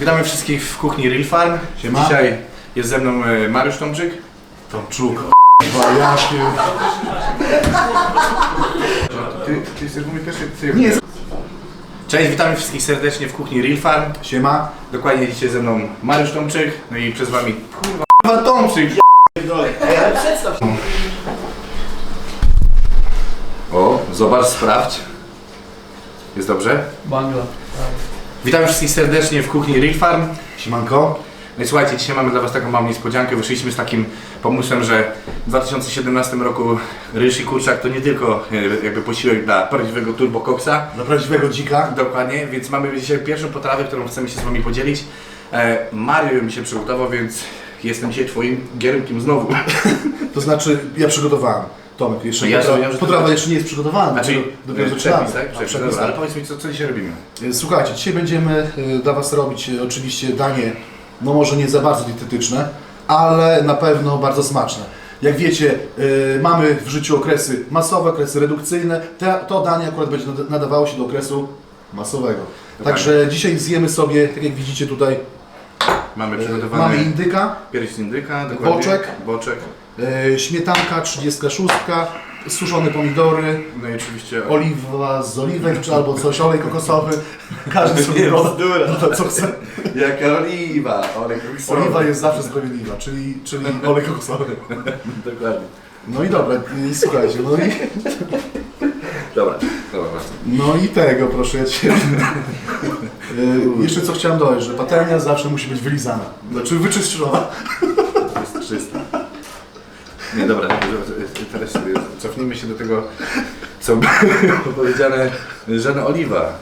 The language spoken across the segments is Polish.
Witamy wszystkich w kuchni Real Farm. Siema. Dzisiaj jest ze mną e, Mariusz Tomczyk. Tomczuk, o, ja się... Ty, ty jesteś mój pierwszy? Ty. Nie, Cześć, witamy wszystkich serdecznie w kuchni Real Farm. siema. Dokładnie dzisiaj ze mną Mariusz Tomczyk, no i przez wami kurwa Tomczyk. O, zobacz, sprawdź. Jest dobrze? Bangla. Witamy wszystkich serdecznie w kuchni Real Farm. Siemanko. No i słuchajcie, dzisiaj mamy dla Was taką małą niespodziankę. Wyszliśmy z takim pomysłem, że w 2017 roku ryż i kurczak to nie tylko e, jakby posiłek dla prawdziwego turbo koksa. Dla prawdziwego dzika. Dokładnie, więc mamy dzisiaj pierwszą potrawę, którą chcemy się z Wami podzielić. E, Mario mi się przygotował, więc jestem dzisiaj Twoim giermkiem znowu. To znaczy, ja przygotowałem. Tomek, jeszcze No ja potrawa, że to- potrawa jeszcze nie jest przygotowana. Znaczy, dopiero, dopiero e, zaczynamy. przepis, tak? A, Przepis, przepis, dobra, ale tak. powiedz mi, co, co dzisiaj robimy? E, Słuchajcie, dzisiaj będziemy e, dla Was robić e, oczywiście danie, no może nie za bardzo dietetyczne, ale na pewno bardzo smaczne. Jak wiecie, e, mamy w życiu okresy masowe, okresy redukcyjne. Te, to danie akurat będzie nada- nadawało się do okresu masowego. Także dzisiaj zjemy sobie, tak jak widzicie tutaj, Mamy e, przygotowany mamy indyka, pierś indyka, dokładnie. Boczek. Boczek. E, śmietanka 36, suszone pomidory, No i oczywiście oliwa z oliwek, czy albo coś, olej kokosowy. Każdy sobie robi to, co chce. Jaka oliwa, olej koksowy. Oliwa jest zawsze sprawiedliwa, czyli, czyli olej kokosowy. Dokładnie. No i dobra, i słuchajcie, no i, Dobra, dobra, wracam. no i tego proszę ja Cię. E, Jeszcze co chciałem dodać, że patelnia zawsze musi być wylizana, znaczy wyczyszczona. Nie, dobra, teraz cofnijmy się do tego, co było powiedziane, żadna oliwa,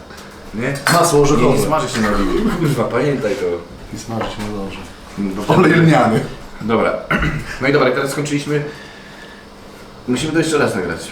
nie? Masło Nie, nie orzechowe. smaży się na oliwie. Kurwa, pamiętaj to. I smażyć nie dobrze. Bo Olej lniany. Dobra. No i dobra, teraz skończyliśmy. Musimy to jeszcze raz nagrać.